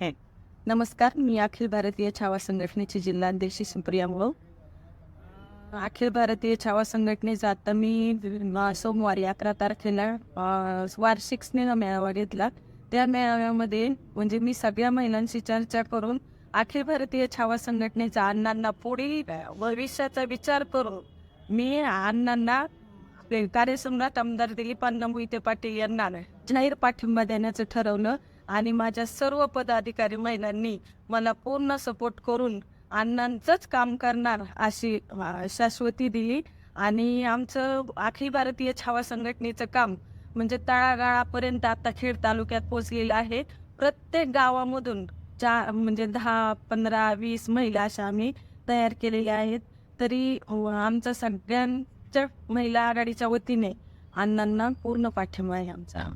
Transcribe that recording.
नमस्कार मी अखिल भारतीय छावा संघटनेची जिल्हाध्यक्ष सुप्रिया मोळ अखिल भारतीय छावा संघटनेचा आता मी सोमवारी अकरा तारखेला वार्षिक स्नेह मेळावा घेतला. त्या मेळाव्यामध्ये म्हणजे मी सगळ्या महिलांशी चर्चा करून अखिल भारतीय छावा संघटनेचा अण्णांना पुढील भविष्याचा विचार करून मी अण्णांना ते कार्यसम्राट आमदार दिलीप अण्णा मोहिते पाटील यांना जाहीर पाठिंबा देण्याचं ठरवलं. आणि माझ्या सर्व पदाधिकारी महिलांनी मला पूर्ण सपोर्ट करून अण्णांचंच काम करणार अशी शाश्वती दिली. आणि आमचं अखिल भारतीय छावा संघटनेचं काम म्हणजे तळागाळापर्यंत आता खेड तालुक्यात पोचलेलं आहे. प्रत्येक गावामधून चार म्हणजे दहा पंधरा वीस महिला अशा आम्ही तयार केलेल्या आहेत. तरी हो, आमचा सगळ्यांच्या महिला आघाडीच्या वतीने अण्णांना पूर्ण पाठिंबा आहे आमचा.